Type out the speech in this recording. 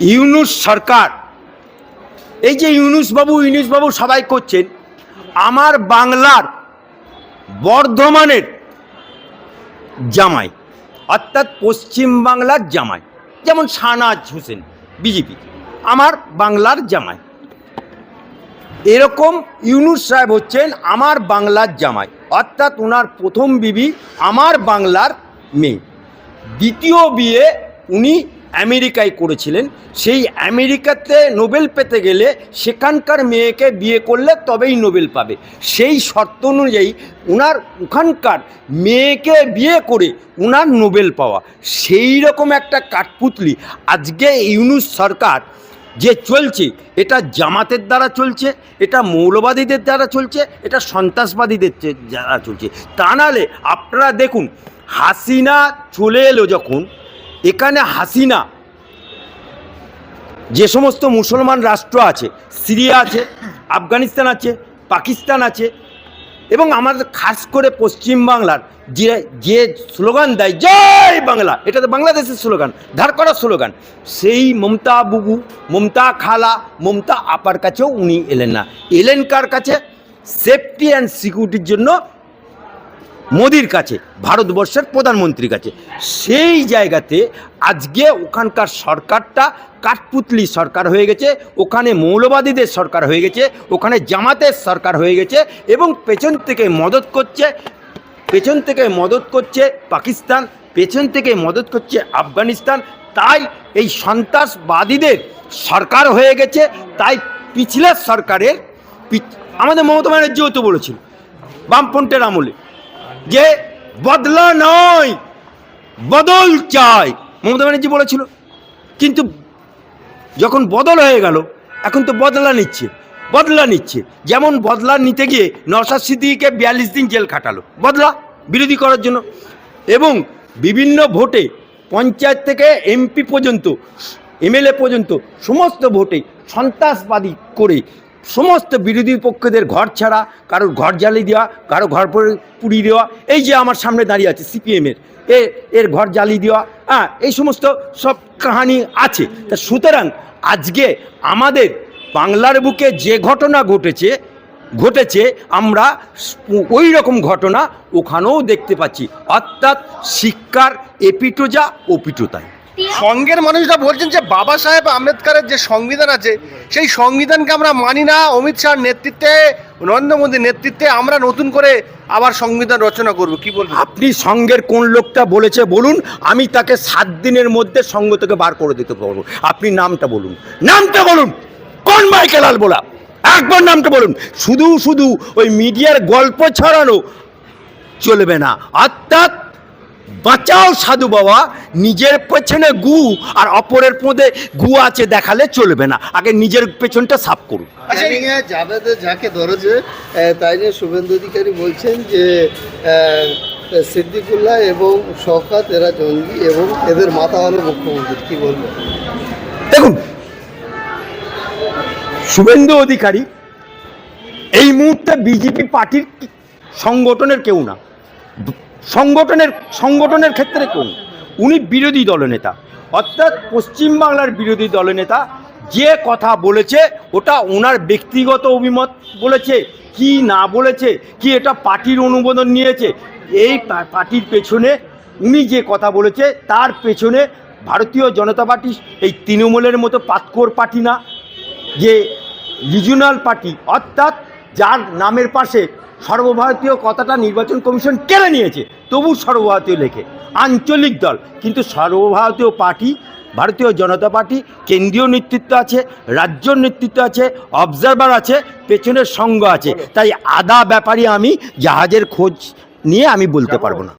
ইউনুস সরকার, এই যে ইউনুস বাবু ইউনুস বাবু সবাই করছেন, আমার বাংলার বর্ধমানের জামাই, অর্থাৎ পশ্চিম বাংলার জামাই, যেমন শাহনাজ হোসেন, বিজেপি, আমার বাংলার জামাই। এরকম ইউনুস সাহেব হচ্ছেন আমার বাংলার জামাই, অর্থাৎ ওনার প্রথম বিবি আমার বাংলার মেয়ে। দ্বিতীয় বিয়ে উনি আমেরিকায় করেছিলেন। সেই আমেরিকাতে নোবেল পেতে গেলে সেখানকার মেয়েকে বিয়ে করলে তবেই নোবেল পাবে। সেই শর্ত অনুযায়ী ওনার ওখানকার মেয়েকে বিয়ে করে ওনার নোবেল পাওয়া। সেই রকম একটা কাঠপুতলি আজকে ইউনুস সরকার যে চলছে, এটা জামাতের দ্বারা চলছে, এটা মৌলবাদীদের দ্বারা চলছে, এটা সন্ত্রাসবাদীদের দ্বারা চলছে। তা নাহলে আপনারা দেখুন, হাসিনা চলে এলো যখন এখানে হাসিনা, যে সমস্ত মুসলমান রাষ্ট্র আছে, সিরিয়া আছে, আফগানিস্তান আছে, পাকিস্তান আছে, এবং আমাদের খাস করে পশ্চিম বাংলার যে যে স্লোগান দেয়, জয় বাংলা এটা তো বাংলাদেশের স্লোগান, ধার করা স্লোগান, সেই মমতা বুবু, মমতা খালা, মমতা আপার কাছেও উনি এলেন না। এলেন কার কাছে? সেফটি অ্যান্ড সিকিউরিটির জন্য মোদির কাছে, ভারতবর্ষের প্রধানমন্ত্রীর কাছে। সেই জায়গাতে আজকে ওখানকার সরকারটা কাঠপুতলি সরকার হয়ে গেছে, ওখানে মৌলবাদীদের সরকার হয়ে গেছে, ওখানে জামাতের সরকার হয়ে গেছে এবং পেছন থেকে মদত করছে, পেছন থেকে মদত করছে পাকিস্তান, পেছন থেকে মদত করছে আফগানিস্তান। তাই এই সন্ত্রাসবাদীদের সরকার হয়ে গেছে, তাই পিছলের সরকারের আমাদের মমতা ব্যানার্জিও তো বলেছিল, বামফ্রন্টের আমলে। যে বদলা নয়, বদল চাই। মমতা ব্যানার্জি বলেছিল, কিন্তু যখন বদল হয়ে গেল, এখন তো বদলা নিচ্ছে বদলা নিচ্ছে। যেমন বদলা নিতে গিয়ে নওশাদ সিদ্দিকিকে বিয়াল্লিশ দিন জেল খাটালো, বদলা বিরোধী করার জন্য। এবং বিভিন্ন ভোটে পঞ্চায়েত থেকে এমপি পর্যন্ত, এমএলএ পর্যন্ত সমস্ত ভোটে সন্ত্রাসবাদী করে সমস্ত বিরোধী পক্ষদের ঘর ছাড়া, কারোর ঘর জ্বালিয়ে দেওয়া, কারও ঘর পুড়িয়ে দেওয়া, এই যে আমার সামনে দাঁড়িয়ে আছে সিপিএমের এ, এর ঘর জ্বালিয়ে দেওয়া হ্যাঁ এই সমস্ত সব কাহানি আছে। তা সুতরাং আজকে আমাদের বাংলার বুকে যে ঘটনা ঘটেছে ঘটেছে, আমরা ওই রকম ঘটনা ওখানেও দেখতে পাচ্ছি। অর্থাৎ শিক্ষার এপিটোজা, ওপিটোতাই। সঙ্গের মানুষরা বলছেন যে বাবা সাহেব আম্বেদকরের যে সংবিধান আছে সেই সংবিধানকে আমরা মানি না। অমিত শাহর নেতৃত্বে নরেন্দ্র মোদীর নেতৃত্বে আমরা নতুন করে আবার সংবিধান রচনা করব। কি বলব আপনি সঙ্গের কোন লোকটা বলেছে বলুন আমি তাকে সাত দিনের মধ্যে সঙ্গ থেকে বার করে দিতে পারব। আপনি নামটা বলুন। নামটা বলুন। কোন মাইকেলাল বলা? একবার নামটা বলুন। শুধু শুধু ওই মিডিয়ার গল্প ছড়ানো চলবে না। অর্থাৎ বাঁচাও সাধু বাবা নিজের পেছনে গু আর অপরের মধ্যে গু আছে দেখালে চলবে না। আগে নিজের পেছনটা সাফ করুন। আচ্ছা, যাকে ধরেছে তাই নিয়ে শুভেন্দু অধিকারী বলছেন যে সিদ্দিকুল্লাহ এবং শওকাত এরা জঙ্গি এবং এদের মাথা হলো মুখ্যমন্ত্রী কি বলব? দেখুন শুভেন্দু অধিকারী এই মুহূর্তে বিজেপি পার্টির সংগঠনের কেউ না। সংগঠনের সংগঠনের ক্ষেত্রে কোন? উনি বিরোধী দলনেতা। অর্থাৎ পশ্চিমবাংলার বিরোধী দলনেতা যে কথা বলেছে, ওটা ওনার ব্যক্তিগত অভিমত বলেছে, কি না বলেছে, কি এটা পার্টির অনুমোদন নিয়েছে, এই পার্টির পেছনে উনি যে কথা বলেছে, তার পেছনে ভারতীয় জনতা পার্টি, এই তৃণমূলের মতো পাতকোর পার্টি না, যে রিজনাল পার্টি, অর্থাৎ যার নামের পাশে সর্বভারতীয় কথাটা নির্বাচন কমিশন কেড়ে নিয়েছে তবু সর্বভারতীয় লেখে। আঞ্চলিক দল কিন্তু সর্বভারতীয় পার্টি ভারতীয় জনতা পার্টি কেন্দ্রীয় নেতৃত্ব আছে রাজ্য নেতৃত্ব আছে অবজারভার আছে পেছনের সঙ্গ আছে। তাই আদা ব্যাপারে আমি জাহাজের খোঁজ নিয়ে আমি বলতে পারব না।